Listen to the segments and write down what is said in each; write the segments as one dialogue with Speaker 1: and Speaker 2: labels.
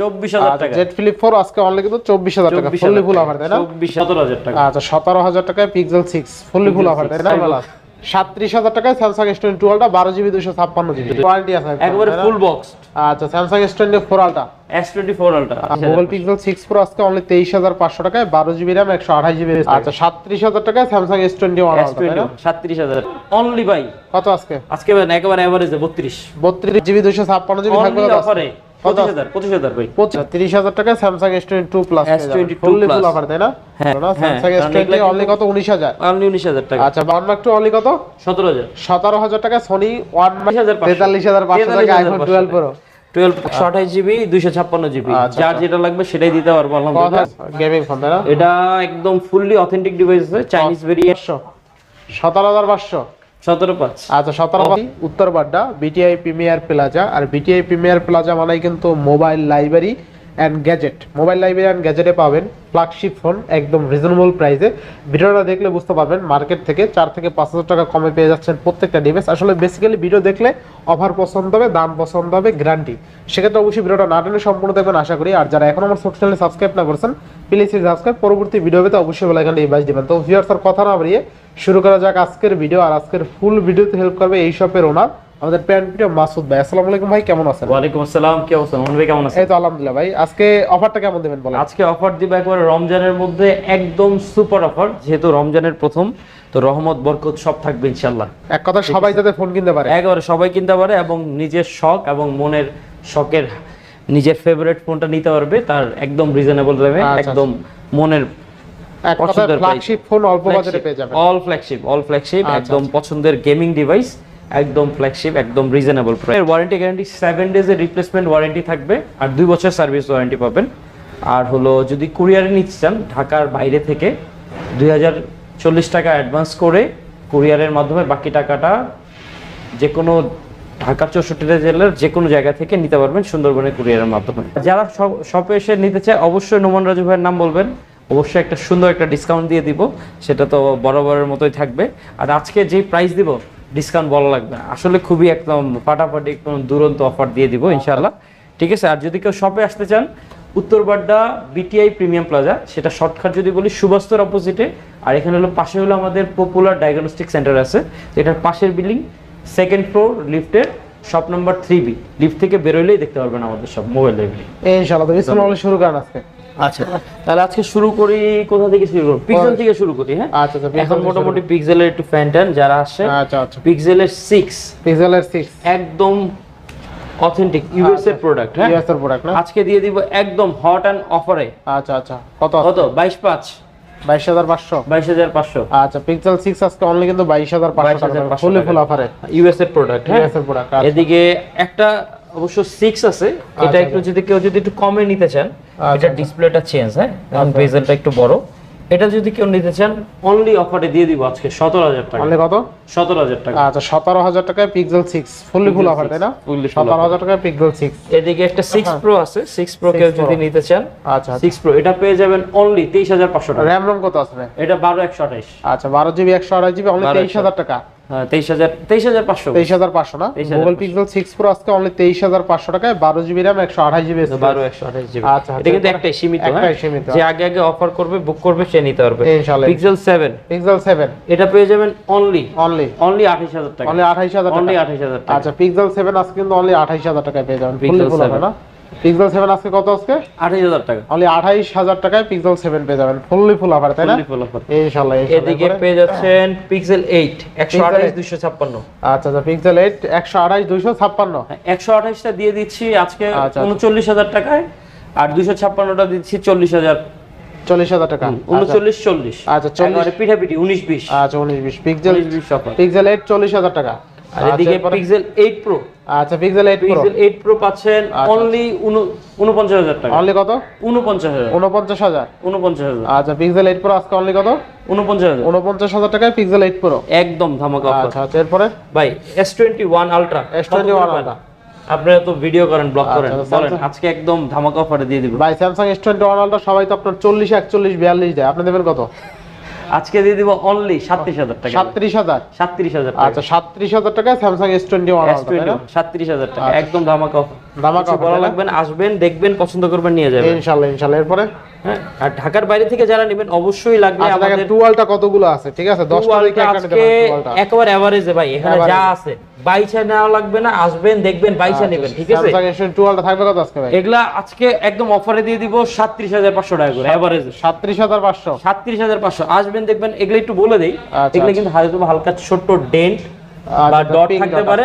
Speaker 1: চব্বিশ হাজার টাকা
Speaker 2: জেড ফ্লিপ 4 আজকে অনলি কিন্তু 24000 টাকা ফুললি ফুল অফার তাই না?
Speaker 1: চব্বিশ সতেরো হাজার
Speaker 2: আচ্ছা 17000 টাকায় পিক্সেল 6 ফুললি ফুল অফার তাই না?
Speaker 1: Five
Speaker 2: বলা 37000 টাকায় Samsung S22 ultra 12 GB 256 GB. Quality আছে
Speaker 1: একবারে ফুল বক্স
Speaker 2: আচ্ছা Samsung S24 ultra
Speaker 1: S twenty four ultra
Speaker 2: Google pixel 6 pro আজকে অনলি 23500 টাকায় 12 জিবি RAM 128 জিবি আচ্ছা 37000 টাকায় স্যামসাং S21
Speaker 1: এস
Speaker 2: তাই
Speaker 1: টোয়েন্টি
Speaker 2: না
Speaker 1: সাতত্রিশ হাজার। অনলি বাই
Speaker 2: কত আজকে?
Speaker 1: আজকে একেবারে এভারেজে বত্রিশ।
Speaker 2: 32 জিবি 256 জিবি থাকবে Samsung S twenty two plus
Speaker 1: S22
Speaker 2: fully
Speaker 1: Plus।
Speaker 2: Full offer তাই না?
Speaker 1: হ্যাঁ,
Speaker 2: স্যামসাং এস টোয়েন্টি অনলি কত? উনিশ হাজার।
Speaker 1: অনলি উনিশ হাজার টাকা।
Speaker 2: আচ্ছা ওয়ান মার্ক টু অনলি কত?
Speaker 1: সতেরো হাজার।
Speaker 2: সতেরো হাজার টাকা সোনি ওয়ান মার্ক
Speaker 1: 23,500
Speaker 2: তেতাল্লিশ হাজার পাঁচশো টাকা। আইফোন টুয়েলভ প্রো
Speaker 1: টুয়েলভ আঠাশ জিবি দুইশো ছাপ্পান্ন জিবি
Speaker 2: আচ্ছা,
Speaker 1: যার যেটা লাগবে সেটাই দিতে পারব আলহামদুলিল্লাহ।
Speaker 2: গেমিং ফোন
Speaker 1: এটা একদম ফুললি অথেন্টিক ডিভাইস চাইনিজ
Speaker 2: সতেরো হাজার পাঁচশো।
Speaker 1: সতেরো পাঁচ।
Speaker 2: আচ্ছা সতেরো Uttar Badda BTI premier plaza আর বিটিআই প্রিমিয়ার প্লাজা মানে কিন্তু mobile library and gadget mobile library and গ্যাজেটে পাবেন ফ্ল্যাগশিপ ফোন একদম রিজনেবল প্রাইসে ভিডিওটা দেখলে বুঝতে পারবেন মার্কেট থেকে চার থেকে পাঁচ হাজার টাকা কমে পেয়ে যাচ্ছেন প্রত্যেকটা ডিভাইস আসলে বেসিক্যালি ভিডিও দেখলে অফার পছন্দ হবে, দাম পছন্দ হবে গ্যারান্টি সেক্ষেত্রে অবশ্যই ভিডিওটা না টেনে সম্পূর্ণ দেখবেন, আশা করি। আর যারা এখন আমার চ্যানেলে সাবস্ক্রাইব না করছেন প্লিজ সাবস্ক্রাইব পরবর্তী ভিডিও পেতে অবশ্যই বলে এখানে ইনভাইস দিবেন। তো ভিউয়ার্স আর কথা না বাড়িয়ে শুরু করা যাক আজকের ভিডিও আর আজকের ফুল ভিডিওতে হেল্প করবে এই শপের ওনার আমাদের প্যান্ট ভিডিও মাসুদ ভাই আসসালামু আলাইকুম ভাই কেমন আছেন?
Speaker 1: ওয়ালাইকুম আসসালাম কি অবস্থা? মোহন ভাই কেমন আছেন?
Speaker 2: এই তো আলহামদুলিল্লাহ ভাই আজকে অফারটা কেমন দেবেন বলেন?
Speaker 1: আজকে অফার দিব একবারে রমজানের মধ্যে একদম সুপার অফার যেহেতু রমজানের প্রথম তো রহমত বরকত সব থাকবে ইনশাল্লাহ
Speaker 2: এক কথা সবাই যাতে ফোন কিনতে পারে।
Speaker 1: একেবারে সবাই কিনতে পারে এবং নিজের শখ এবং মনের শখের নিজের ফেভারিট ফোনটা নিতে পারবে তার একদম রিজনেবল দামে
Speaker 2: আচ্ছা,
Speaker 1: একদম মনের পছন্দের
Speaker 2: ফ্ল্যাগশিপ ফোন অল্প বাজেটে পেয়ে যাবেন।
Speaker 1: অল ফ্ল্যাগশিপ অল ফ্ল্যাগশিপ
Speaker 2: আচ্ছা,
Speaker 1: একদম পছন্দের গেমিং ডিভাইস একদম ফ্ল্যাগশিপ একদম reasonable price warranty guarantee seven ডেজের replacement warranty থাকবে আর দুই বছর সার্ভিস ওয়ারেন্টি পাবেন। আর হলো যদি কুরিয়ারে নিতে চান, ঢাকার বাইরে থেকে দুই হাজার চল্লিশ টাকা অ্যাডভান্স করে কুরিয়ারের মাধ্যমে বাকি টাকাটা যে কোনো ঢাকার চৌষট্টিটা জেলার যে কোনো জায়গা থেকে নিতে পারবেন সুন্দরবনের কুরিয়ারের মাধ্যমে। যারা শপে এসে নিতে চায়, অবশ্যই নোমান রাজু ভাইয়ের নাম বলবেন। অবশ্যই একটা সুন্দর একটা ডিসকাউন্ট দিয়ে দিব। সেটা তো বরাবরের মতোই থাকবে। আর আজকে যে প্রাইস দিব ডিসকাউন্ট বলা লাগবে না। আসলে খুবই একদম ফাটাফাটি একদম দুরন্ত অফার দিয়ে দিব ইনশাল্লাহ ঠিক আছে আর যদি কেউ শপে আসতে চান উত্তরবাড্ডা বিটিআই প্রিমিয়াম প্লাজা সেটা শর্টকাট যদি বলি সুবাস্তর অপোজিটে আর এখানে হলো পাশে হলো আমাদের পপুলার ডায়াগনস্টিক সেন্টার আছে এটার পাশের বিল্ডিং সেকেন্ড ফ্লোর লিফটের shop number three B lift থেকে বেরোলেই দেখতে পারবেন আমাদের সব মোবাইল লাইব্রেরি
Speaker 2: বলে শুরু করেন আজকে
Speaker 1: আচ্ছা তাহলে আজকে শুরু করি কোথা থেকে শুরু করব? পিক্সেল থেকে শুরু করি হ্যাঁ?
Speaker 2: আচ্ছা আচ্ছা
Speaker 1: এখন মোটামুটি পিক্সেলের একটু ফ্যান্টান যারা আসে
Speaker 2: আচ্ছা আচ্ছা।
Speaker 1: পিক্সেলের সিক্স
Speaker 2: পিক্সেলের 6
Speaker 1: একদম অথেন্টিক ইউএস এর প্রোডাক্ট হ্যাঁ?
Speaker 2: ইউএস এর প্রোডাক্ট না?
Speaker 1: আজকে দিয়ে দিব একদম হট অ্যান্ড অফারে
Speaker 2: আচ্ছা আচ্ছা কত
Speaker 1: কত? বাইশ পাঁচ।
Speaker 2: 22500
Speaker 1: বাইশ হাজার পাঁচশো।
Speaker 2: আচ্ছা পিক্সেল 6 আজকে অনলি কিন্তু 22500 টাকা
Speaker 1: 22,500
Speaker 2: ফুল ফুল অফারে
Speaker 1: ইউএস এর প্রোডাক্ট হ্যাঁ?
Speaker 2: ইউএস এর প্রোডাক্ট
Speaker 1: এদিকে একটা অবশ্য সিক্স আছে। এটা
Speaker 2: আচ্ছা,
Speaker 1: একটু যদি কেউ যদি একটু কমে নিতে চান
Speaker 2: আচ্ছা,
Speaker 1: এটা ডিসপ্লেটা চেঞ্জ হ্যাঁ? কারণ বেজেলটা একটু বড়। এটা যদি কেউ নিতে চান অনলি অফারে দিয়ে দিব আজকে সতেরো হাজার টাকা।
Speaker 2: অনলি কত?
Speaker 1: সতেরো হাজার টাকা।
Speaker 2: আচ্ছা 17000 টাকায় পিক্সেল 6 ফুললি ফুল অফার তাই না?
Speaker 1: Fully full offer।
Speaker 2: 17000 টাকায় পিক্সেল 6
Speaker 1: এদিকে একটা সিক্স প্রো আছে সিক্স প্রো কেউ যদি নিতে চান
Speaker 2: আচ্ছা
Speaker 1: সিক্স প্রো এটা পেয়ে যাবেন অনলি তেইশ হাজার পাঁচশো টাকা।
Speaker 2: র‍্যাম রম কত আছে
Speaker 1: এটা বারো একশো আঠাইশ
Speaker 2: আচ্ছা 12 জিবি 128 জিবি অনলি
Speaker 1: 12
Speaker 2: 23000 টাকা।
Speaker 1: হ্যাঁ তেইশ হাজার তেইশ হাজার পাঁচশো
Speaker 2: না? গুগল পিক্সেল 6 প্রো আজকে অনলি 23500 টাকায় 12 জিবি র‍্যাম 128 জিবি
Speaker 1: বারো একশো আঠাইশ জিবি।
Speaker 2: আচ্ছা,
Speaker 1: এটা কিন্তু
Speaker 2: আচ্ছা,
Speaker 1: একটাই সীমিত
Speaker 2: একটাই
Speaker 1: হ্যাঁ
Speaker 2: সীমিত।
Speaker 1: যে আগে আগে অফার করবে বুক করবে সে নিতে পারবে।
Speaker 2: ইনশাআল্লাহ।
Speaker 1: পিক্সেল সেভেন
Speaker 2: পিক্সেল 7
Speaker 1: এটা পেয়ে যাবেন অনলি
Speaker 2: অনলি
Speaker 1: অনলি আঠাইশ হাজার টাকা।
Speaker 2: অনলি 28000
Speaker 1: অনলি
Speaker 2: টাকা।
Speaker 1: আঠাইশ হাজার
Speaker 2: আচ্ছা পিক্সেল 7 আজকে কিন্তু অনলি 28000 টাকায় পেয়ে যাবেন। ফুল অফার
Speaker 1: 7
Speaker 2: না? পিক্সেল 7 আজকে কত আজকে?
Speaker 1: আঠাইশ হাজার টাকা।
Speaker 2: অনলি 28000 টাকায় পিক্সেল 7 পেয়ে যাবেন। ফুললি ফুল অফার তাই না?
Speaker 1: Fully full offer।
Speaker 2: ইনশাআল্লাহ
Speaker 1: এদিকে পেয়ে যাচ্ছেন পিক্সেল এইট একশো আঠাইশ দুইশো ছাপ্পান্ন।
Speaker 2: আচ্ছা আচ্ছা পিক্সেল 8 128 256
Speaker 1: একশো আঠাইশটা দিয়ে দিচ্ছি আজকে
Speaker 2: আচ্ছা, আচ্ছা।
Speaker 1: উনচল্লিশ হাজার টাকায় আর দুইশো ছাপ্পান্নটা দিচ্ছি চল্লিশ হাজার।
Speaker 2: 40000 টাকা।
Speaker 1: উনচল্লিশ চল্লিশ।
Speaker 2: আচ্ছা, 40
Speaker 1: একেবারে পিঠাপিঠি উনিশ বিশ।
Speaker 2: আচ্ছা 19 20 পিক্সেল
Speaker 1: উনিশ বিশ অফার
Speaker 2: পিক্সেল 8 40000 টাকা।
Speaker 1: আর এদিকে পিক্সেল এইট প্রো
Speaker 2: আচ্ছা pixel 8 pro
Speaker 1: pixel eight pro পাচ্ছেন
Speaker 2: আচ্ছা।
Speaker 1: অনলি উনপঞ্চাশ হাজার টাকা।
Speaker 2: অনলি কত?
Speaker 1: উনপঞ্চাশ হাজার।
Speaker 2: 49000
Speaker 1: উনপঞ্চাশ হাজার।
Speaker 2: আচ্ছা পিক্সেল 8 প্রো আজকে অনলি কত?
Speaker 1: উনপঞ্চাশ হাজার।
Speaker 2: 49000 টাকায় পিক্সেল 8 প্রো
Speaker 1: একদম ধামাকা অফার
Speaker 2: আচ্ছা আচ্ছা এরপরে?
Speaker 1: ভাই S twenty one ultra
Speaker 2: S21 Ultra।
Speaker 1: আপনারা তো ভিডিও করেন ব্লগ
Speaker 2: আচ্ছা,
Speaker 1: করেন।
Speaker 2: আচ্ছা,
Speaker 1: বলেন আজকে একদম ধামাকা অফারে দিয়ে দিব।
Speaker 2: ভাই স্যামসাং S21 আলট্রা সবাই তো আপনার 40 41 42 দেয়। আপনি দেবেন কত?
Speaker 1: আজকে দিয়ে দিব অনলি সাতত্রিশ হাজার টাকা।
Speaker 2: সাতত্রিশ হাজার?
Speaker 1: সাতত্রিশ হাজার টাকা।
Speaker 2: আচ্ছা সাতত্রিশ হাজার টাকা ওয়ান
Speaker 1: সাতত্রিশ হাজার টাকা। একদম ধামাকা।
Speaker 2: ধামাকা
Speaker 1: বলা লাগবে না? আসবেন দেখবেন পছন্দ করবেন নিয়ে যাবেন।
Speaker 2: ইনশাল্লাহ ইনশাল্লাহ। এরপরে?
Speaker 1: হ্যাঁ আর ঢাকার বাইরে থেকে যারা নেবেন অবশ্যই লাগবে
Speaker 2: আচ্ছা
Speaker 1: আমাদের
Speaker 2: টুয়ালটা কতগুলো আছে? ঠিক আছে দশটা
Speaker 1: টুয়ালটা
Speaker 2: দেখে একটা নিতে টুয়ালটা
Speaker 1: একেবারে এভারেজে ভাই এখানে যা আছে। বাইচা নেওয়া লাগবে না আসবেন দেখবেন বাইচা নেবেন ঠিক আছে?
Speaker 2: স্যামসাং এস টুয়ালটা থাকবে কত আজকে ভাই?
Speaker 1: এগুলা আজকে একদম অফারে দিয়ে দিব সাতত্রিশ হাজার পাঁচশো টাকা করে এভারেজ
Speaker 2: সাতত্রিশ হাজার পাঁচশো।
Speaker 1: সাতত্রিশ হাজার পাঁচশো আসবেন দেখবেন এগুলো একটু বলে দেই।
Speaker 2: আচ্ছা,
Speaker 1: এগুলো
Speaker 2: আচ্ছা।
Speaker 1: কিন্তু হয়তো হালকা ছোট্ট ডেন্ট
Speaker 2: আচ্ছা,
Speaker 1: বা ডট থাকতে পারে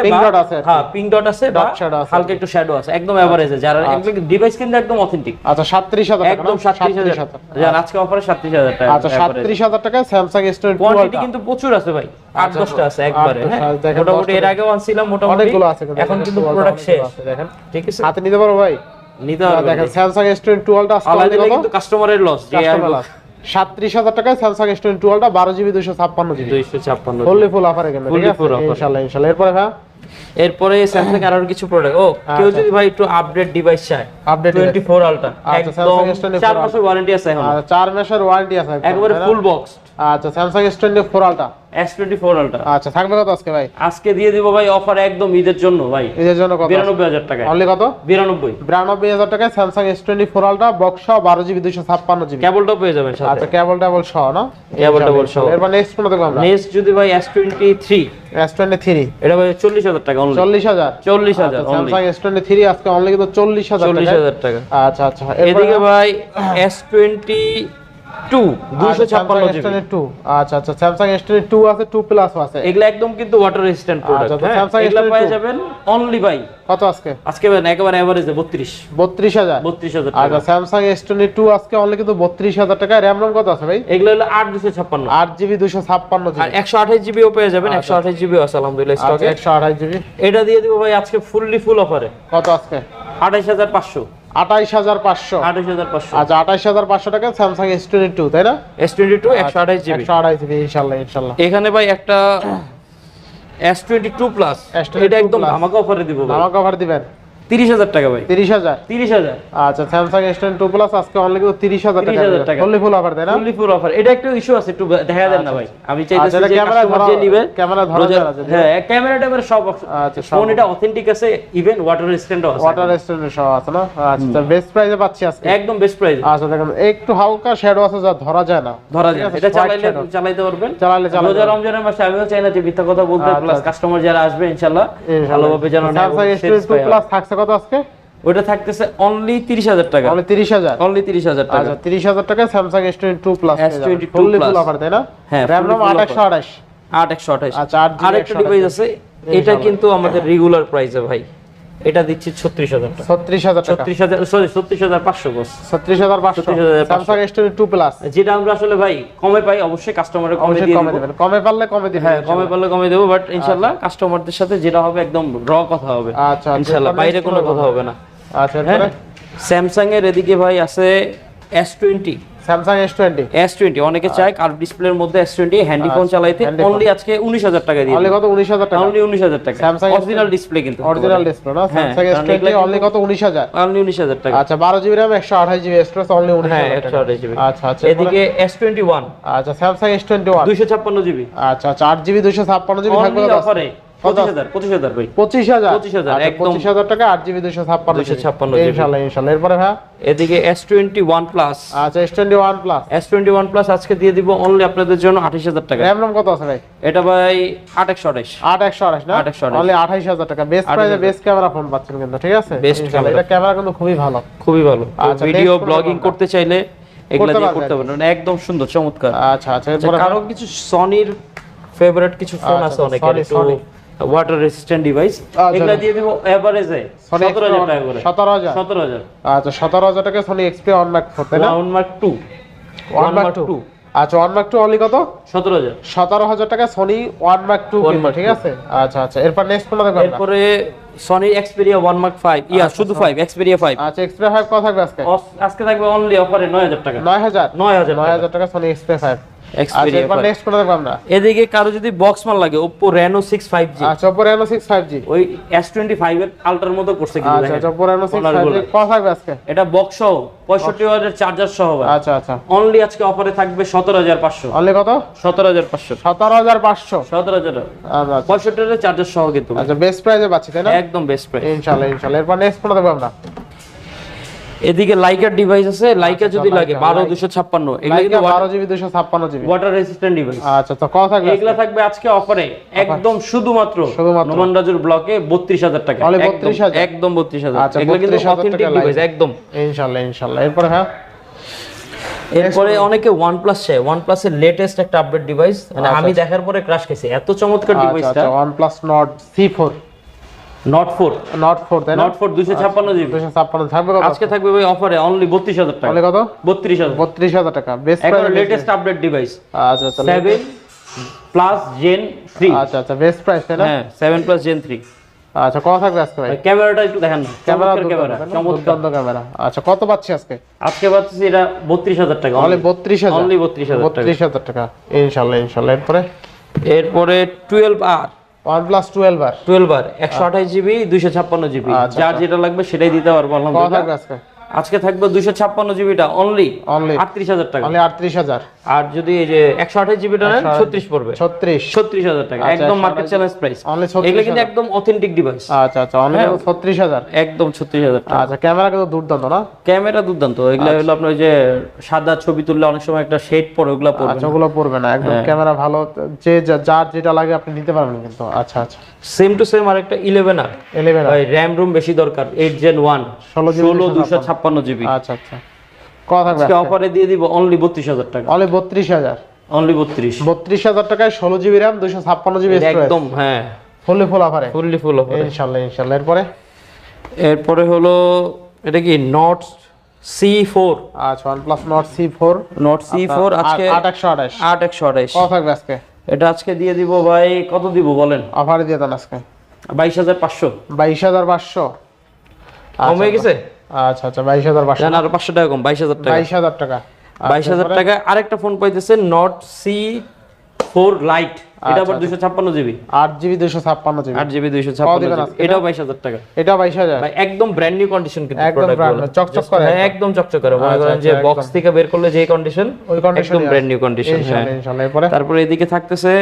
Speaker 1: হ্যাঁ ডট আছে
Speaker 2: Dot shadow আছে।
Speaker 1: হালকা একটু শ্যাডো আছে একদম এভারেজে যারা এগুলো ডিভাইস কিন্তু একদম অথেন্টিক
Speaker 2: আচ্ছা সাতত্রিশ হাজার টাকা
Speaker 1: একদম
Speaker 2: না?
Speaker 1: সাতত্রিশ হাজার।
Speaker 2: হাজার।
Speaker 1: যান আজকে অফারে সাতত্রিশ হাজার টাকা
Speaker 2: আচ্ছা সাতত্রিশ হাজার টাকায় স্যামসাং
Speaker 1: কোয়ান্টিটি কিন্তু প্রচুর আছে ভাই। আট
Speaker 2: আচ্ছা,
Speaker 1: দশটা আছে একবারে হ্যাঁ। মোটামুটি এর আগেও আনছিলাম মোটামুটি।
Speaker 2: অনেকগুলো আছে
Speaker 1: এখন কিন্তু প্রোডাক্ট শেষ।
Speaker 2: দেখেন।
Speaker 1: ঠিক আছে?
Speaker 2: হাতে নিতে পারো ভাই?
Speaker 1: নিতে হবে
Speaker 2: দেখেন স্যামসাং এস টোয়েন্টি টুয়েলভটা আজকে
Speaker 1: আলাদা
Speaker 2: only
Speaker 1: দিলে কিন্তু কাস্টমারের লস যে
Speaker 2: সাতত্রিশ হাজার টাকায় স্যামসাং এস টোয়েন্টি টুয়েলভটা বারো জিবি দুশো ছাপ্পান্ন জিবি।
Speaker 1: দুইশো ছাপ্পান্ন
Speaker 2: ফুললি ফুল অফারে
Speaker 1: offer।
Speaker 2: ইনশাল্লাহ ইনশাল্লাহ। এরপরে ভাই?
Speaker 1: এরপরে স্যামসাং আরও কিছু প্রোডাক্ট ও কেউ
Speaker 2: আচ্ছা।
Speaker 1: যদি ভাই একটু আপডেট ডিভাইস চায় টোয়েন্টি ফোর আলট্রা একদম
Speaker 2: Samsung S24
Speaker 1: চার মাসের ওয়ারেন্টি আছে এখন।
Speaker 2: আর চার মাসের ওয়ারেন্টি আছে
Speaker 1: একবারে ফুল বক্স
Speaker 2: আচ্ছা Samsung S twenty four ultra
Speaker 1: S twenty four ultra
Speaker 2: আচ্ছা থাকবে কত আজকে ভাই?
Speaker 1: আজকে দিয়ে দিব ভাই অফার একদম ঈদের জন্য ভাই।
Speaker 2: এদের জন্য কত?
Speaker 1: বিরানব্বই হাজার টাকা
Speaker 2: অনলি কত?
Speaker 1: বিরানব্বই।
Speaker 2: বিরানব্বই হাজার টাকায় Samsung S twenty four ultra box বারো জিবি দুশো ছাপ্পান্ন জিবি।
Speaker 1: কেবলটাও পেয়ে যাবেন সাথে।
Speaker 2: আচ্ছা কেবল টেবল সহ না
Speaker 1: Cable table সহ।
Speaker 2: এরপর নেক্সট কোন দেখব আমরা?
Speaker 1: নেক্সট যদি ভাই S twenty three
Speaker 2: S twenty three
Speaker 1: এটা ভাই চল্লিশ হাজার টাকা অনলি
Speaker 2: চল্লিশ হাজার?
Speaker 1: চল্লিশ হাজার only
Speaker 2: Samsung S twenty three আজকে অনলি চল্লিশ হাজার
Speaker 1: চল্লিশ হাজার টাকা।
Speaker 2: আচ্ছা আচ্ছা
Speaker 1: এদিকে ভাই এস টোয়েন্টি টু দুইশো ছাপ্পান্ন
Speaker 2: টু আচ্ছা আচ্ছা স্যামসাং টু আছে টু প্লাস আছে।
Speaker 1: এগুলো একদম কিন্তু ওয়াটার রেজিস্ট্যান্ট প্রোডাক্ট
Speaker 2: আচ্ছা,
Speaker 1: এগুলো পেয়ে যাবেন অনলি ভাই
Speaker 2: কত আজকে?
Speaker 1: আজকে ভাই একেবারে এভারেজে বত্রিশ।
Speaker 2: বত্রিশ হাজার। আচ্ছা
Speaker 1: টাকা।
Speaker 2: স্যামসাং এস টোয়েন্টি টু আজকে অনলি কিন্তু বত্রিশ হাজার টাকা। র্যাম রম কত আছে ভাই?
Speaker 1: এগুলো হলো আট দুশো ছাপ্পান্ন।
Speaker 2: আট জিবি দুশো ছাপ্পান্ন
Speaker 1: আর
Speaker 2: জিবি
Speaker 1: একশো আঠাশ জিবিও পেয়ে যাবেন একশো আঠাশ জিবিও আছে আলহামদুলিল্লাহ
Speaker 2: আচ্ছা
Speaker 1: স্টকে এটা দিয়ে দিব ভাই আজকে ফুললি ফুল অফারে
Speaker 2: কত আজকে?
Speaker 1: আঠাইশ হাজার পাঁচশো।
Speaker 2: আঠাইশ হাজার পাঁচশো।
Speaker 1: আঠাইশ হাজার পাঁচশো।
Speaker 2: আচ্ছা আঠাইশ হাজার পাঁচশো টাকা স্যামসাং এস টোয়েন্টি টু তাই না?
Speaker 1: এস টোয়েন্টি টু একশো আঠাইশ জিবি
Speaker 2: একশো আঠাইশ জিবি ইনশাল্লাহ ইনশাল্লাহ।
Speaker 1: এখানে ভাই একটা S twenty two plus
Speaker 2: S22
Speaker 1: এটা একদম। ধামাকা অফারে দিব
Speaker 2: আমাকে অফার দিবেন।
Speaker 1: তিরিশ হাজার টাকা ভাই।
Speaker 2: তিরিশ হাজার?
Speaker 1: তিরিশ হাজার।
Speaker 2: আচ্ছা Samsung S twenty two plus আজকে অনলি কিন্তু তিরিশ হাজার
Speaker 1: 30,000
Speaker 2: টাকা
Speaker 1: টাকা।
Speaker 2: ফুললি ফুল অফার তাই না?
Speaker 1: ফুললি ফুল অফার এটা একটু ইস্যু আছে একটু দেখা দেন না ভাই। আমি চাইতেছি
Speaker 2: আচ্ছা,
Speaker 1: যে
Speaker 2: ক্যামেরায় ধরা-
Speaker 1: নিবে
Speaker 2: ক্যামেরায় ধরা
Speaker 1: রোজা- হ্যাঁ ক্যামেরা ট্যামেরা সব
Speaker 2: আচ্ছা,
Speaker 1: ফোন এটা অথেন্টিক আছে ইভেন ওয়াটার রেজিস্ট্যান্টও আছে।
Speaker 2: ওয়াটার রেস্টুরেন্ট সহ আছে না? আচ্ছা বেস্ট প্রাইসে পাচ্ছি আজকে।
Speaker 1: একদম বেস্ট প্রাইস
Speaker 2: আচ্ছা দেখেন একটু হালকা শ্যাডো আছে যা ধরা যায় না।
Speaker 1: ধরা যায় এটা
Speaker 2: white
Speaker 1: চালাইলে চালাইতে পারবেন।
Speaker 2: চালাইলে চালাতে
Speaker 1: রোজা রমজানের মাসে আমিও চাই না যে মিথ্যা কথা বলতে
Speaker 2: আচ্ছা,
Speaker 1: প্লাস
Speaker 2: আচ্ছা।
Speaker 1: কাস্টমার যারা আসবে ইনশাআল্লাহ ভালোভাবে যেন নেয়
Speaker 2: Samsung S twenty two plus থাকছে কত আজকে?
Speaker 1: ওটা থাকতেছে অনলি তিরিশ হাজার টাকা।
Speaker 2: অনলি তিরিশ হাজার?
Speaker 1: অনলি তিরিশ হাজার টাকা।
Speaker 2: আচ্ছা তিরিশ হাজার টাকা plus
Speaker 1: S22
Speaker 2: fully full
Speaker 1: plus।
Speaker 2: Offer তাই না?
Speaker 1: হ্যাঁ,
Speaker 2: আঠাশ।
Speaker 1: আট একশো আঠাশ।
Speaker 2: আচ্ছা,
Speaker 1: আর
Speaker 2: একটা
Speaker 1: ডিভাইস আছে এটা কিন্তু আমাদের রেগুলার প্রাইসে ভাই। এটা দিচ্ছি ছত্রিশ হাজার টাকা।
Speaker 2: ছত্রিশ হাজার
Speaker 1: ছত্রিশ হাজার সরি ছত্রিশ হাজার পাঁচশো গোস
Speaker 2: ছত্রিশ হাজার পাঁচশো।
Speaker 1: 36,500
Speaker 2: স্যামসাং এস টু প্লাস
Speaker 1: যেটা আমরা আসলে ভাই কমে পাই অবশ্যই কাস্টমারে কমে দিয়ে
Speaker 2: দেবেন। কমে পারলে কমে দিবেন
Speaker 1: হ্যাঁ কমে পারলে কমে দেবো বাট ইনশাল্লাহ কাস্টমারদের সাথে যেটা হবে একদম র কথা হবে।
Speaker 2: আচ্ছা, আচ্ছা,
Speaker 1: ইনশাল্লাহ বাইরে কোনো
Speaker 2: কোনো
Speaker 1: কথা হবে। না।
Speaker 2: আচ্ছা
Speaker 1: হ্যাঁ? স্যামসাং এর এদিকে ভাই আছে S twenty
Speaker 2: Samsung S twenty
Speaker 1: S twenty অনেকে চায় কার্ভ ডিসপ্লের মধ্যে এস টোয়েন্টি হ্যান্ডি ফোন চালাইতে। অনলি আজকে উনিশ হাজার টাকা দিয়ে
Speaker 2: অনলি কত? উনিশ হাজার টাকা।
Speaker 1: অনলি উনিশ হাজার টাকা।
Speaker 2: Samsung S20
Speaker 1: অরিজিনাল ডিসপ্লে কিন্তু
Speaker 2: অরিজিনাল ডিসপ্লে না? স্যামসাং এস
Speaker 1: কারণ
Speaker 2: টোয়েন্টি
Speaker 1: এগুলা
Speaker 2: অনলি কত? উনিশ হাজার।
Speaker 1: অনলি উনিশ হাজার টাকা।
Speaker 2: আচ্ছা বারো জিবি র্যাম একশো আঠাশ জিবি স্টোরেজ অনলি উনিশ
Speaker 1: হ্যাঁ
Speaker 2: হাজার
Speaker 1: একশো
Speaker 2: টাকা
Speaker 1: আঠাশ জিবি।
Speaker 2: আচ্ছা আচ্ছা
Speaker 1: এদিকে এস টোয়েন্টি ওয়ান
Speaker 2: আচ্ছা স্যামসাং এস টোয়েন্টি ওয়ান
Speaker 1: দুইশো ছাপ্পান্ন জিবি।
Speaker 2: আচ্ছা আচ্ছা আট জিবি দুশো ছাপ্পান্ন জিবি থাকবে
Speaker 1: অফারে
Speaker 2: কত?
Speaker 1: পঁচিশ হাজার পঁচিশ হাজার ভাই।
Speaker 2: পঁচিশ হাজার?
Speaker 1: 25,000
Speaker 2: আচ্ছা,
Speaker 1: একদম।
Speaker 2: হাজার টাকা আট জিবি দুশো ছাপ্পান্ন
Speaker 1: 256 GB
Speaker 2: ইনশাল্লাহ ইনশাল্লাহ।
Speaker 1: এদিকে এস টোয়েন্টি ওয়ান প্লাস
Speaker 2: আচ্ছা S twenty one plus
Speaker 1: S twenty one plus আজকে দিয়ে দিব অনলি আপনাদের জন্য আঠাশ হাজার টাকা।
Speaker 2: র্যাম কত আছে ভাই?
Speaker 1: এটা ভাই আট একশো আঠাশ
Speaker 2: আট একশো আঠাশ না?
Speaker 1: 828
Speaker 2: অনলি আঠাইশ। হাজার টাকা। বেস্ট প্রাইসে
Speaker 1: 28,000
Speaker 2: বেস্ট ক্যামেরা ফোন পাচ্ছেন কিন্তু ঠিক আছে? এটা ক্যামেরা কিন্তু খুবই ভালো।
Speaker 1: খুবই ভালো।
Speaker 2: আচ্ছা,
Speaker 1: ভিডিও ব্লগিং করতে চাইলে এগুলা দিয়ে করতে পারবেন। একদম সুন্দর চমৎকার।
Speaker 2: আচ্ছা আচ্ছা
Speaker 1: আচ্ছা, কারও কিছু সনির ফেভারিট কিছু ফোন
Speaker 2: আচ্ছা,
Speaker 1: আছে
Speaker 2: Sony।
Speaker 1: ওয়াটার রেসিস্ট্যান্ট ডিভাইস
Speaker 2: আচ্ছা,
Speaker 1: এগুলা
Speaker 2: আচ্ছা।
Speaker 1: দিয়ে দিব এভারেজে
Speaker 2: সনি
Speaker 1: সতেরো হাজার টাকা করে।
Speaker 2: সতেরো হাজার?
Speaker 1: সতেরো হাজার।
Speaker 2: আচ্ছা সতেরো হাজার টাকা Sony Xperia one mark four তাই না?
Speaker 1: One mark two
Speaker 2: one mark two আচ্ছা ওয়ান ম্যাক টু অনলি কত?
Speaker 1: সতেরো হাজার।
Speaker 2: সতেরো হাজার টাকা সোনি ওয়ান ম্যাক টু ঠিক আছে? আচ্ছা আচ্ছা এরপর নেক্সট কোনটা দেখবেন
Speaker 1: এরপরে Sony Xperia one mark five yeah শুধু ফাইভ এক্সপেরিয়া ফাইভ
Speaker 2: আচ্ছা এক্সপ্রে ফাইভ কত থাকবে আজকে?
Speaker 1: আজকে থাকবে অনলি অফারে নয় হাজার টাকা।
Speaker 2: নয় হাজার?
Speaker 1: নয় হাজার
Speaker 2: নয় হাজার টাকা সোনি এক্সপ্রে ফাইভ আচ্ছা
Speaker 1: এদিকে কারও যদি বক্স মাল লাগে রেনো সিক্স ফাইভ জি
Speaker 2: আচ্ছা Oppo Reno six five G
Speaker 1: ওই এস টোয়েন্টি ফাইভ এর আল্ট্রার মতো করছে কিন্তু
Speaker 2: আচ্ছা। আচ্ছা
Speaker 1: Collar ফাইভগুলো।
Speaker 2: জি কত থাকবে আজকে?
Speaker 1: এটা বক্স সহ পঁয়ষট্টি ওয়াটের চার্জার সহ
Speaker 2: আচ্ছা আচ্ছা।
Speaker 1: অনলি আজকে অফারে থাকবে সতেরো হাজার পাঁচশো।
Speaker 2: অনলি কত?
Speaker 1: সতেরো হাজার পাঁচশো।
Speaker 2: সতেরো হাজার পাঁচশো।
Speaker 1: সতেরো হাজার।
Speaker 2: আচ্ছা আচ্ছা।
Speaker 1: পঁয়ষট্টি হাজার চার্জার সহ কিন্তু
Speaker 2: আচ্ছা বেস্ট প্রাইসে পাচ্ছি তাই না?
Speaker 1: একদম বেস্ট প্রাইস
Speaker 2: ইনশাল্লাহ ইনশাল্লাহ। এরপর নেক্সট কোনটা দেখব আমরা?
Speaker 1: এদিকে লাইকার ডিভাইস আছে লাইকা যদি
Speaker 2: আচ্ছা,
Speaker 1: লাগে বারো
Speaker 2: Leica।
Speaker 1: দুশো ছাপ্পান্ন কিন্তু
Speaker 2: বারো জিবি
Speaker 1: ওয়াটার রেসিস্ট্যান্ট ডিভাইস
Speaker 2: আচ্ছা তো কত থাকবে
Speaker 1: এগুলা থাকবে আজকে অফারে একদম শুধুমাত্র
Speaker 2: শুধুমাত্র।
Speaker 1: নোমান রাজুর ব্লকে বত্রিশ হাজার টাকা।
Speaker 2: Only
Speaker 1: একদম-
Speaker 2: 32,000
Speaker 1: একদম বত্রিশ হাজার।
Speaker 2: আচ্ছা,
Speaker 1: এগুলো কিন্তু
Speaker 2: 32,000
Speaker 1: অথেন্টিক ডিভাইস একদম।
Speaker 2: ইনশাল্লাহ ইনশাল্লাহ। এরপরে হ্যাঁ?
Speaker 1: এরপরে অনেকে ওয়ান প্লাস চায়। ওয়ান প্লাসের লেটেস্ট একটা আপডেট ডিভাইস মানে আমি দেখার পরে ক্রাশ খেয়েছি এত চমৎকার
Speaker 2: আচ্ছা
Speaker 1: ডিভাইসটা
Speaker 2: আচ্ছা OnePlus Nord four
Speaker 1: Nord four
Speaker 2: Nord four তাই
Speaker 1: নট ফোর দুশো ছাপ্পান্ন জিবি
Speaker 2: দুশো ছাপ্পান্ন থাকবে
Speaker 1: আজকে থাকবে ভাই অফারে অনলি বত্রিশ হাজার টাকা।
Speaker 2: কত?
Speaker 1: বত্রিশ হাজার।
Speaker 2: বত্রিশ হাজার টাকা। বেস্ট
Speaker 1: লেটেস্ট আপডেট ডিভাইস
Speaker 2: আচ্ছা
Speaker 1: সেভেন প্লাস জেন থ্রি
Speaker 2: আচ্ছা আচ্ছা বেস্ট প্রাইস তাই না?
Speaker 1: হ্যাঁ সেভেন প্লাস জেন থ্রি
Speaker 2: আচ্ছা কত থাকবে আজকে ভাই?
Speaker 1: ক্যামেরাটা একটু দেখেন
Speaker 2: ক্যামেরা
Speaker 1: ক্যামেরা চমৎকার
Speaker 2: ক্যামেরা আচ্ছা কত পাচ্ছি আজকে?
Speaker 1: আজকে পাচ্ছি এটা বত্রিশ হাজার টাকা
Speaker 2: অনলি
Speaker 1: অনলি টাকা।
Speaker 2: বত্রিশ হাজার টাকা। ইনশাল্লাহ ইনশাল্লাহ। এরপরে?
Speaker 1: এরপরে twelve R
Speaker 2: OnePlus twelve R
Speaker 1: twelve R একশো আঠাশ জিবি দুইশো ছাপ্পান্ন জিবি
Speaker 2: যা
Speaker 1: যার যেটা লাগবে সেটাই দিতে পারব আলহামদুলিল্লাহ।
Speaker 2: আজকে
Speaker 1: থাকবে দুইশো ছাপ্পান্ন জিবিটা অনলি
Speaker 2: অনলি
Speaker 1: আটত্রিশ হাজার টাকা।
Speaker 2: অনলি আটত্রিশ হাজার।
Speaker 1: আর যদি এই যে একশো আঠাশ জিবিটা নেন ছত্রিশ পড়বে।
Speaker 2: ছত্রিশ।
Speaker 1: ছত্রিশ হাজার টাকা।
Speaker 2: আচ্ছা,
Speaker 1: একদম মার্কেট চ্যালেঞ্জ প্রাইস
Speaker 2: অনলি
Speaker 1: এগুলো কিন্তু একদম অথেন্টিক ডিভাইস
Speaker 2: আচ্ছা আচ্ছা অনলি
Speaker 1: হ্যাঁ।
Speaker 2: ছত্রিশ হাজার।
Speaker 1: একদম ছত্রিশ হাজার টাকা।
Speaker 2: আচ্ছা ক্যামেরা কিন্তু দুর্দান্ত না?
Speaker 1: ক্যামেরা দুর্দান্ত। এগুলো হলো আপনার ওই যে সাদা ছবি তুললে অনেক সময় একটা শেড পড়ে ওগুলো পড়বে
Speaker 2: আচ্ছা ওগুলো পড়বে না। একদম
Speaker 1: হ্যাঁ।
Speaker 2: ক্যামেরা ভালো। যে যার যেটা লাগে আপনি নিতে পারবেন কিন্তু। আচ্ছা আচ্ছা।
Speaker 1: সেম টু সেম আর। একটা eleven R.
Speaker 2: Eleven
Speaker 1: RAM room বেশি দরকার এইট জেন ওয়ান
Speaker 2: 16 GB
Speaker 1: ষোলো দুশো ছাপ্পান্ন জিবি
Speaker 2: আচ্ছা আচ্ছা। কত থাকবে
Speaker 1: আজকে অফারে দিয়ে দিব অনলি বত্রিশ হাজার টাকা।
Speaker 2: অনলি বত্রিশ হাজার।
Speaker 1: অনলি বত্রিশ।
Speaker 2: বত্রিশ হাজার টাকায় ষোলো জিবি র্যাম দুশো ছাপ্পান্ন জিবি
Speaker 1: একদম হ্যাঁ।
Speaker 2: ফুললি ফুল অফারে
Speaker 1: ফুললি ফুল অফার
Speaker 2: ইনশাল্লাহ ইনশাল্লাহ। এরপরে?
Speaker 1: এরপরে হলো এটা কি নট সি ফোর
Speaker 2: আচ্ছা OnePlus Nord C four
Speaker 1: Nord C four আজকে
Speaker 2: আট একশো আঠাশ।
Speaker 1: আট একশো আঠাইশ
Speaker 2: কত থাকবে আজকে
Speaker 1: এটা আজকে দিয়ে দিব ভাই কত দিব বলেন?
Speaker 2: অফার দিয়ে দেন আজকে।
Speaker 1: বাইশ হাজার পাঁচশো।
Speaker 2: বাইশ হাজার পাঁচশো।
Speaker 1: কম হয়ে গেছে?
Speaker 2: আচ্ছা আচ্ছা বাইশ হাজার পাঁচশো।
Speaker 1: আরও পাঁচশো টাকা কম বাইশ হাজার টাকা।
Speaker 2: বাইশ হাজার টাকা।
Speaker 1: বাইশ হাজার টাকা আরেকটা ফোন পাইতেছে নট সি ফোর লাইট এটা আবার দুশো ছাপ্পান্ন জিবি।
Speaker 2: আট জিবি দুশো ছাপ্পান্ন জিবি।
Speaker 1: আট জিবি ছাপ্পান্ন এটাও বাইশ হাজার টাকা।
Speaker 2: এটা বাইশ হাজার?
Speaker 1: ভাই একদম ব্র্যান্ড নিউ কন্ডিশন কিন্তু
Speaker 2: একদম চকচক করে একদম।
Speaker 1: চকচক করে। মনে
Speaker 2: আচ্ছা,
Speaker 1: করেন যে
Speaker 2: আচ্ছা,
Speaker 1: বক্স থেকে বের করলে যে কন্ডিশন
Speaker 2: ওই কন্ডিশন
Speaker 1: একদম ব্র্যান্ড নিউ কন্ডিশন তারপরে এদিকে থাকতেছে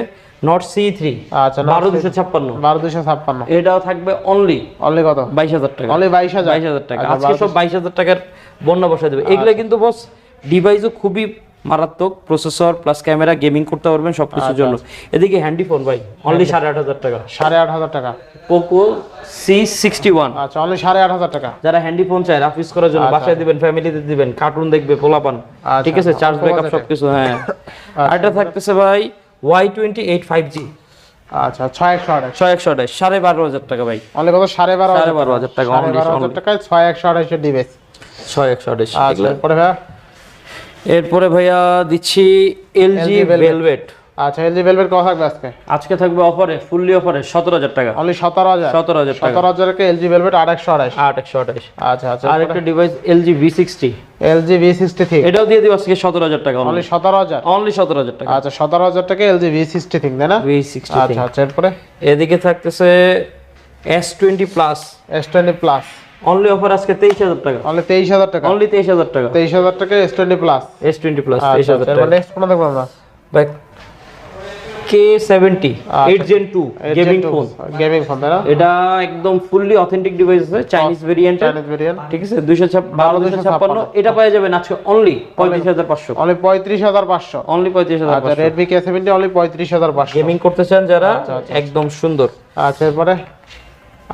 Speaker 1: নট সি থ্রি
Speaker 2: আচ্ছা
Speaker 1: বারো দুশো ছাপ্পান্ন।
Speaker 2: বারো দুশো ছাপ্পান্ন।
Speaker 1: এটাও থাকবে অনলি
Speaker 2: অনলি কত?
Speaker 1: বাইশ হাজার টাকা।
Speaker 2: অনলি বাইশ হাজার?
Speaker 1: বাইশ হাজার টাকা।
Speaker 2: আচ্ছা,
Speaker 1: আজকে সব বাইশ হাজার টাকার বন্যা বসায় দেবে। এগুলো কিন্তু বস ডিভাইসও খুবই মারাত্মক প্রসেসর প্লাস ক্যামেরা গেমিং করতে পারবেন সবকিছুর জন্য। এদিকে হ্যান্ডি ফোন ভাই অনলি সাড়ে আট হাজার টাকা।
Speaker 2: সাড়ে আট হাজার টাকা।
Speaker 1: পোকো সি সিক্সটি ওয়ান
Speaker 2: আচ্ছা অনলি সাড়ে আট হাজার টাকা।
Speaker 1: যারা হ্যান্ডি ফোন চায় রাফিস করার জন্য বাসায় দিবেন ফ্যামিলিতে দিবেন কার্টুন দেখবে পোলাপান।
Speaker 2: আচ্ছা,
Speaker 1: ঠিক আছে চার্জ ব্যাকআপ
Speaker 2: বাজেটে।
Speaker 1: সবকিছু হ্যাঁ। আর এটা থাকতেছে ভাই Y twenty eight five G
Speaker 2: আচ্ছা ছয় একশো আঠাশ
Speaker 1: ছয় একশো আঠাশ সাড়ে বারো হাজার টাকা ভাই।
Speaker 2: অনলি কত? সাড়ে বারো
Speaker 1: সাড়ে বারো হাজার টাকা
Speaker 2: সাড়ে বারো হাজার টাকায় ছয় একশো আঠাশের ডিভাইস
Speaker 1: ছয় একশো আঠাশ
Speaker 2: আচ্ছা এরপরে ভাইয়া
Speaker 1: এরপরে ভাইয়া দিচ্ছি এলজি। ভেলভেট
Speaker 2: আচ্ছা এলজি ভেলভেট কত থাকবে আজকে?
Speaker 1: আজকে থাকবে অফারে ফুললি অফারে সতেরো হাজার টাকা।
Speaker 2: অনলি সতেরো হাজার?
Speaker 1: সতেরো হাজার টাকা।
Speaker 2: সতেরো হাজারকে এলজি ভেলভেট আট একশো আঠাশ।
Speaker 1: আট একশো আঠাশ।
Speaker 2: আচ্ছা আচ্ছা
Speaker 1: আর একটা device LG V sixty
Speaker 2: LG V sixty three
Speaker 1: এটাও দিয়ে দিব আজকে সতেরো হাজার টাকা
Speaker 2: অনলি সতেরো হাজার?
Speaker 1: অনলি সতেরো হাজার টাকা।
Speaker 2: আচ্ছা সতেরো হাজার টাকা এলজি ভি সিক্সটি থ্রি তাই না?
Speaker 1: ভি সিক্সটি
Speaker 2: আচ্ছা আচ্ছা এরপরে?
Speaker 1: এদিকে থাকতেছে S twenty plus
Speaker 2: S twenty plus
Speaker 1: only offer আজকে তেইশ হাজার টাকা।
Speaker 2: অনলি তেইশ হাজার টাকা।
Speaker 1: অনলি তেইশ হাজার টাকা।
Speaker 2: তেইশ হাজার টাকা S twenty plus
Speaker 1: S twenty plus তেইশ
Speaker 2: আচ্ছা
Speaker 1: হাজার
Speaker 2: এরপর
Speaker 1: টাকা।
Speaker 2: নেক্সট কোন দেখব আমরা?
Speaker 1: ভাই K seventy eight Gen two gaming phone
Speaker 2: gaming phone তাই
Speaker 1: এটা একদম ফুললি অথেন্টিক ডিভাইস আছে চাইনিজ ভেরিয়েন্ট
Speaker 2: চাইনিজ ভেরিয়েন্ট
Speaker 1: ঠিক আছে দুইশো বারো দুশো ছাপ্পান্ন। এটা পাওয়া যাবে আজকে অনলি পঁয়ত্রিশ হাজার পাঁচশো।
Speaker 2: অনলি পঁয়ত্রিশ হাজার পাঁচশো।
Speaker 1: অনলি পঁয়ত্রিশ হাজার
Speaker 2: আচ্ছা রেডমি কে সেভেন্টি অনলি পঁয়ত্রিশ হাজার পাঁচশো।
Speaker 1: গেমিং করতে চান যারা একদম সুন্দর।
Speaker 2: আচ্ছা এরপরে?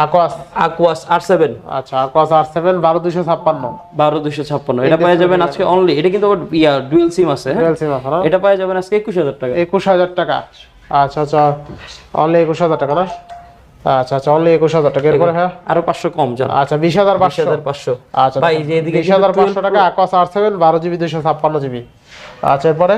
Speaker 2: আকোয়াস
Speaker 1: আকুয়াস আর সেভেন
Speaker 2: আচ্ছা আকোয়াস আর সেভেন বারো দুশো ছাপ্পান্ন।
Speaker 1: বারো দুশো ছাপ্পান্ন। এটা যাবেন আজকে অনলি এটা কিন্তু ইয়া ডুয়েল সিম আছে?
Speaker 2: ডুয়েল সিম আছে
Speaker 1: এটা যাবেন আজকে একুশ হাজার টাকা।
Speaker 2: একুশ হাজার টাকা। আচ্ছা আচ্ছা। অনলি একুশ হাজার টাকা না? আচ্ছা আচ্ছা অনলি একুশ হাজার টাকা। এরপরে হ্যাঁ?
Speaker 1: আরও পাঁচশো কম যান
Speaker 2: আচ্ছা বিশ হাজার পাঁচশো।
Speaker 1: হাজার পাঁচশো।
Speaker 2: আচ্ছা
Speaker 1: ভাই যে এদিকে
Speaker 2: বিশ হাজার পাঁচশো টাকা আকোয়াস আর সেভেন বারো জিবি দুশো ছাপ্পান্ন জিবি। আচ্ছা এরপরে?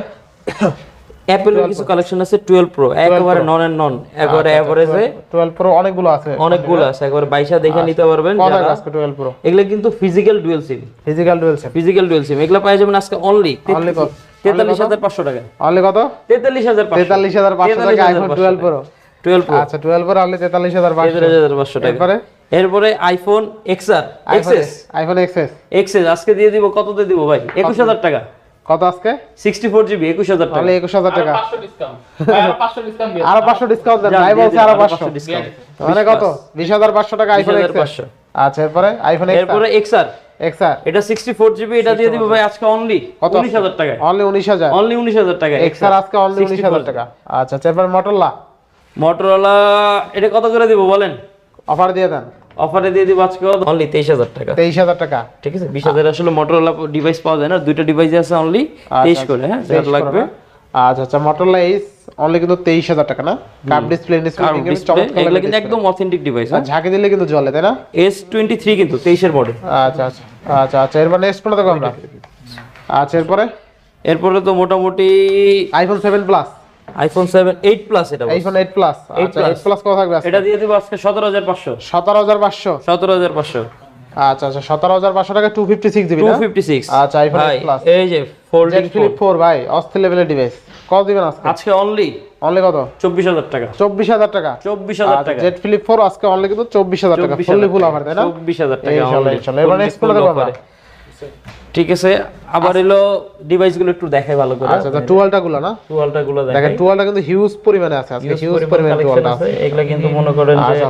Speaker 1: অ্যাপেলের কিছু কালেকশন আছে টুয়েলভ প্রো একেবারে নন এন্ড নন একবারে
Speaker 2: আচ্ছা,
Speaker 1: অ্যাভারেজে
Speaker 2: টুয়েলভ প্রো অনেকগুলো আছে।
Speaker 1: অনেকগুলো আছে একবারে বাইশা দেখে নিতে পারবেন যারা-
Speaker 2: আজকে টুয়েলভ প্রো
Speaker 1: এগুলো কিন্তু physical dual SIM
Speaker 2: physical dual same
Speaker 1: physical dual SIM এগুলো পাওয়া যাবেন আজকে অনলি
Speaker 2: Only কত?
Speaker 1: তেতাল্লিশ হাজার পাঁচশো টাকা।
Speaker 2: অনলি কত?
Speaker 1: তেতাল্লিশ হাজার
Speaker 2: তেতাল্লিশ হাজার পাঁচশো টাকা iPhone twelve pro
Speaker 1: twelve pro
Speaker 2: আচ্ছা টুয়েলভ প্রো অনলি তেতাল্লিশ হাজার পাঁচশো।
Speaker 1: তেতাল্লিশ হাজার পাঁচশো টাকা।
Speaker 2: এরপরে?
Speaker 1: এরপরে iPhone XR XS
Speaker 2: iPhone XS
Speaker 1: XS আজকে দিয়ে দিব কততে দিব ভাই? একুশ হাজার টাকা।
Speaker 2: কত আজকে?
Speaker 1: সিক্সটি ফোর জিবি একুশ হাজার টাকা।
Speaker 2: অনলি একুশ হাজার টাকা।
Speaker 3: পাঁচশো ডিসকাউন্ট আরও পাঁচশো ডিসকাউন্ট দিয়ে
Speaker 2: আরও পাঁচশো ডিসকাউন্ট দেন। ভাই বলছে আরও
Speaker 1: আরও
Speaker 2: পাঁচশো।
Speaker 1: 500 discount।
Speaker 2: মানে কত? বিশ হাজার পাঁচশো টাকা আইফোন
Speaker 1: 20,500
Speaker 2: আচ্ছা এরপরে আইফোন
Speaker 1: এরপরে এক্সআর
Speaker 2: এক্সআর
Speaker 1: এটা সিক্সটি ফোর জিবি এটা দিয়ে দিব ভাই আজকে অনলি
Speaker 2: কত?
Speaker 1: উনিশ হাজার টাকা
Speaker 2: অনলি উনিশ হাজার।
Speaker 1: অনলি উনিশ হাজার টাকা
Speaker 2: এক্সআর আজকে অনলি উনিশ হাজার টাকা। আচ্ছা আচ্ছা এরপর মটোলা
Speaker 1: মোটরোলা এটা কত করে দিব বলেন?
Speaker 2: অফার দিয়ে দেন।
Speaker 1: অফারে দিয়ে দিব আজকে অনলি তেইশ হাজার টাকা।
Speaker 2: তেইশ হাজার টাকা।
Speaker 1: ঠিক আছে বিশ হাজার আসলে মোটরোলা ডিভাইস পাওয়া যায় না দুইটা ডিভাইস আছে অনলি তেইশ করে হ্যাঁ লাগবে।
Speaker 2: আচ্ছা আচ্ছা মটোলা এইস অনলি কিন্তু তেইশ হাজার টাকা না? কাপ ডিসপ্লে ডিসপ্লে
Speaker 1: কিন্তু একদম অথেন্টিক ডিভাইস
Speaker 2: ঝাঁকি দিলে কিন্তু জ্বলে তাই না?
Speaker 1: এস টোয়েন্টি থ্রি কিন্তু তেইশের মডেল
Speaker 2: আচ্ছা আচ্ছা আচ্ছা আচ্ছা এরপর নেক্সট কোনটা দেখো আমরা? আচ্ছা এরপরে?
Speaker 1: এরপরে তো মোটামুটি
Speaker 2: iPhone seven plus
Speaker 1: iPhone seven eight plus এটা
Speaker 2: আইফোন এইট প্লাস আচ্ছা
Speaker 1: plus।
Speaker 2: এইট প্লাস কত থাকবে
Speaker 1: এটা দিয়ে দিব আজকে সতেরো হাজার পাঁচশো।
Speaker 2: সতেরো হাজার পাঁচশো?
Speaker 1: সতেরো হাজার পাঁচশো।
Speaker 2: আচ্ছা আচ্ছা সতেরো হাজার পাঁচশো টাকা two fifty six GB
Speaker 1: two
Speaker 2: না?
Speaker 1: ফিফটি সিক্স
Speaker 2: আচ্ছা, iPhone 8 Plus।
Speaker 1: এই যে ফোল্ডিং
Speaker 2: ফ্লিপ ফোর ভাই অস্থির লেভেলের ডিভাইস কত দিবেন আজকে?
Speaker 1: আজকে অনলি
Speaker 2: অনলি কত?
Speaker 1: চব্বিশ হাজার টাকা।
Speaker 2: চব্বিশ হাজার টাকা।
Speaker 1: চব্বিশ হাজার টাকা।
Speaker 2: জেড ফ্লিপ ফোর আজকে অনলি কিন্তু চব্বিশ হাজার টাকা। Fully full. অফার তাই না?
Speaker 1: চব্বিশ হাজার টাকা
Speaker 2: ইনশাল্লাহ,
Speaker 1: only।
Speaker 2: ইনশাল্লাহ। এবার আমরা?
Speaker 1: offer এ। ঠিক আছে আবার এলো ডিভাইসগুলো একটু দেখাই ভালো করে।
Speaker 2: আচ্ছা আচ্ছা টুয়েলটা গুলো না?
Speaker 1: টুয়ালটা গুলো
Speaker 2: দেখেন টুয়ালটা কিন্তু হিউজ পরিমাণে আছে আজকে হিউজ
Speaker 1: পরিমাণে
Speaker 2: টুয়েলটা
Speaker 1: আছে। এগুলা কিন্তু মনে করেন যে
Speaker 2: আচ্ছা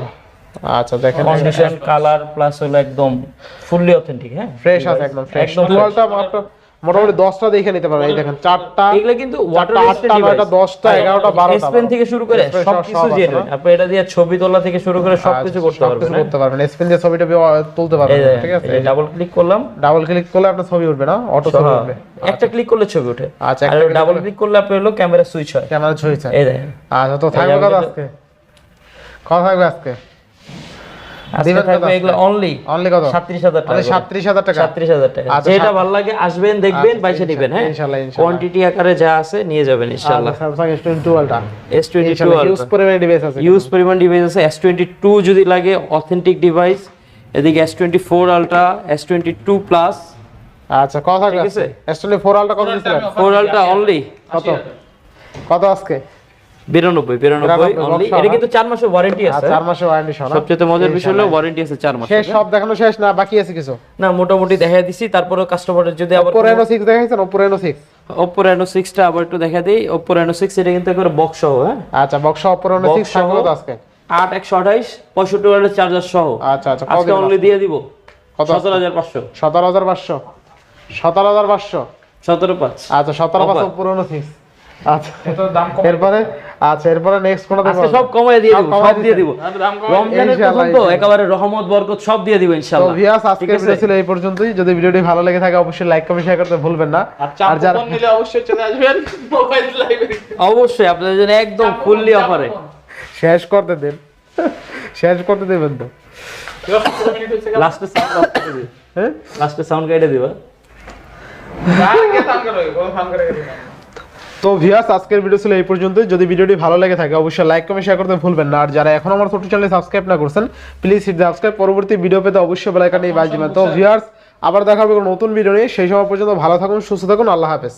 Speaker 2: আচ্ছা দেখেন।
Speaker 1: কন্ডিশন কালার প্লাস হলো একদম ফুললি অথেন্টিক হ্যাঁ?
Speaker 2: ফ্রেশ আছে একদম ফ্রেশ টুয়েলটা মাত্র মোটামুটি দশটা দেখে নিতে পারবেন। এই দেখেন চারটা
Speaker 1: এগুলা কিন্তু
Speaker 2: আটটা, নয়টা, দশটা, এগারোটা, বারোটা,
Speaker 1: পেন থেকে শুরু করে আপনি এটা দিয়ে ছবি তোলা থেকে শুরু করে সবকিছু করতে পারবেন
Speaker 2: সবকিছু করতে পারবেন। স্পিন দিয়ে ছবিটা তুলতে পারবেন ঠিক আছে?
Speaker 1: ডাবল ক্লিক করলাম।
Speaker 2: ডাবল ক্লিক করলে আপনার ছবি উঠবে না অটো ছবি উঠবে।
Speaker 1: একটা ক্লিক করলে ছবি ওঠে
Speaker 2: আচ্ছা,
Speaker 1: আর ডাবল ক্লিক করলে আপনি হলো ক্যামেরা সুইচ হয়।
Speaker 2: ক্যামেরা ছবি চাই
Speaker 1: এই দেখেন।
Speaker 2: আচ্ছা তো থাকবে
Speaker 1: তো-
Speaker 2: আজকে? কত থাকবে আজকে
Speaker 1: আজকে
Speaker 2: দিবেন কত
Speaker 1: থাকবে
Speaker 2: আজকে?
Speaker 1: এগুলো অনলি
Speaker 2: অনলি কত?
Speaker 1: সাতত্রিশ হাজার টাকা
Speaker 2: সাতত্রিশ হাজার টাকা?
Speaker 1: সাতত্রিশ হাজার টাকা। যেটা ভালো লাগে আসবেন দেখবেন বাইসে নিবেন হ্যাঁ?
Speaker 2: ইনশাল্লাহ, ইনশাল্লাহ।
Speaker 1: কোয়ান্টিটি আকারে যা আছে নিয়ে যাবেন ইনশাল্লাহ।
Speaker 2: স্যামসাং এস টোয়েন্টি টুয়েলভটা
Speaker 1: এস টোয়েন্টি টু
Speaker 2: ইনশাল্লাহ হিউজ পরিমাণে ডিভাইস আছে
Speaker 1: ইউজ পরিমাণ ডিভাইস আছে। এস টোয়েন্টি টু যদি লাগে অথেন্টিক ডিভাইস এদিকে S twenty four ultra S twenty two plus
Speaker 2: আচ্ছা কত
Speaker 1: আছে।
Speaker 2: এস টোয়েন্টি ফোর আলটা কত
Speaker 1: ফোর আলট্রা অনলি
Speaker 2: কত? কত আজকে?
Speaker 1: বিরানব্বই বিরানব্বই অনলি
Speaker 2: বক্স
Speaker 1: এটা কিন্তু চার মাসের ওয়ারেন্টি আছে।
Speaker 2: চার মাসের ওয়ারেন্টি
Speaker 1: সবচেয়ে মজার বিষয় হলো ওয়ারেন্টি আছে চার মাস
Speaker 2: শেষ সব দেখানো শেষ না? বাকি আছে কিছু?
Speaker 1: না মোটামুটি দেখা দিছি। তারপরে কাস্টমারের যদি আবার
Speaker 2: ওপো রেনো সিক্স দেখাইছেন? Oppo Reno six
Speaker 1: Oppo Reno সিক্সটা আবার একটু দেখা দিই। ওপো রেনো সিক্স এটা কিন্তু একবার বক্স সহ হ্যাঁ?
Speaker 2: আচ্ছা বক্স
Speaker 1: Box
Speaker 2: সিক্স থাকবে আজকে?
Speaker 1: আট একশো আঠাইশ পঁয়ষট্টি ওয়াটের চার্জার সহ।
Speaker 2: আচ্ছা আচ্ছা
Speaker 1: আজকে অনলি দিয়ে দিব।
Speaker 2: কত?
Speaker 1: সতেরো হাজার পাঁচশো।
Speaker 2: সতেরো হাজার পাঁচশো। সতেরো হাজার পাঁচশো।
Speaker 1: সতেরো পাঁচ।
Speaker 2: আচ্ছা সতেরো
Speaker 1: Offer।
Speaker 2: পাঁচশো পুরোনো সিক্স আচ্ছা।
Speaker 3: এটার দাম কম।
Speaker 2: এরপরে? আচ্ছা এরপরে নেক্সট
Speaker 1: আজকে সব কমাই দিয়ে দিব
Speaker 2: কমায়
Speaker 1: সব দিয়ে দিব। রমজানের একেবারে রহমত বরকত সব দিয়ে দিব
Speaker 2: তো
Speaker 1: ইনশাআল্লাহ
Speaker 2: ভিউয়ার্স
Speaker 1: ঠিক
Speaker 2: ভিডিও ছিল এই পর্যন্তই। যদি ভিডিওটি ভালো লেগে থাকে অবশ্যই লাইক কমেন্ট শেয়ার করতে ভুলবেন না।
Speaker 3: আর
Speaker 2: আর যারা
Speaker 3: ফোন নিলে অবশ্যই চলে আসবেন মোবাইল লাইব্রেরি
Speaker 1: অবশ্যই আপনাদের জন্য একদম ফুললি অফারে
Speaker 2: শেষ করতে দেন। শেষ করতে দেবেন তো।
Speaker 1: লাস্টে সাউন্ড
Speaker 2: হ্যাঁ?
Speaker 1: লাস্টে সাউন্ড কেটে দিবা।
Speaker 3: কে দাম করে কোনো দাম করে দিবেন
Speaker 2: তো ভিয়াস আজকের ভিডিও ছিল এই পর্যন্ত যদি ভিডিওটি ভালো লেগে থাকে অবশ্যই লাইক কমেন্ট শেয়ার করতে ভুলবেন না। আর যারা এখন আমার ছোট চ্যানেল সাবস্ক্রাইব না করছেন প্লিজ হিট সাবস্ক্রাইব পরবর্তী ভিডিও পেতে অবশ্যই বেল বাজবেন তো ভিয়ার্স আবার দেখা হবে নতুন ভিডিও নিয়ে। সেই সময় পর্যন্ত ভালো থাকুন সুস্থ থাকুন। আল্লাহ হাফেজ।